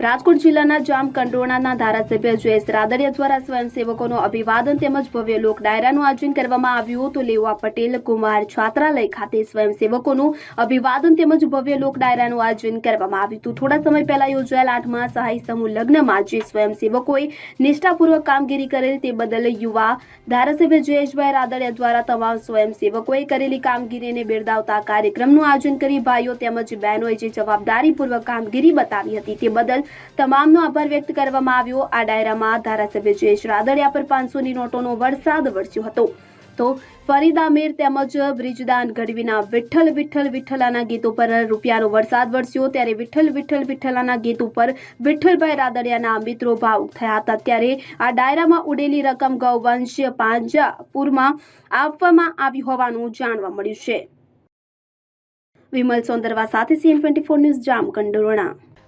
રાજકોટ જિલ્લાના જામ કંડોણાના ધારાસભ્ય જયેશ રાદડિયા દ્વારા સ્વયંસેવકોનું અભિવાદન તેમજ ભવ્ય લોક ડાયરાનું આયોજન કરવામાં આવ્યું તો લેવા પટેલ, કુમાર છાત્રાલય ખાતે સ્વયંસેવકોનું અભિવાદન તેમજ ભવ્ય લોક ડાયરાનું આયોજન કરવામાં આવ્યું હતું. થોડા સમય પહેલા યોજાયેલ આઠમા સહાય સમૂહ લગ્નમાં જે સ્વયંસેવકોએ નિષ્ઠાપૂર્વક કામગીરી કરેલ તે બદલ યુવા ધારાસભ્ય જયેશભાઈ રાદડિયા દ્વારા તમામ સ્વયંસેવકોએ કરેલી કામગીરીને બિરદાવતા કાર્યક્રમનું આયોજન કરી ભાઈઓ તેમજ બહેનોએ જે જવાબદારીપૂર્વક કામગીરી બતાવી હતી તે બદલ તમામનો આભાર વ્યક્ત કરવામાં આવ્યો. આ ડાયરામાં ધારાસભ્ય જયેશ રાદડિયા પર પાંચસોની નોટોનો વરસાદ વરસ્યો હતો. તો ફરીદામીર તેમજ બ્રિજદાન ગઢવીના વિઠ્ઠલ વિઠ્ઠલ વિઠ્ઠલાના ગીત ઉપર રૂપિયાનો વરસાદ વરસ્યો. ત્યારે વિઠ્ઠલ વિઠ્ઠલ વિઠ્ઠલાના ગીત ઉપર વિઠ્ઠલભાઈ રાદડિયાના મિત્રો ભાવુક થયા હતા. ત્યારે આ ડાયરામાં ઉડેલી રકમ ગૌવંશ પાંજાપુરમાં આપવામાં આવી હોવાનું જાણવા મળ્યું છે. વિમલ સોંદરવા સાથે CN twenty four news Jam Kandorana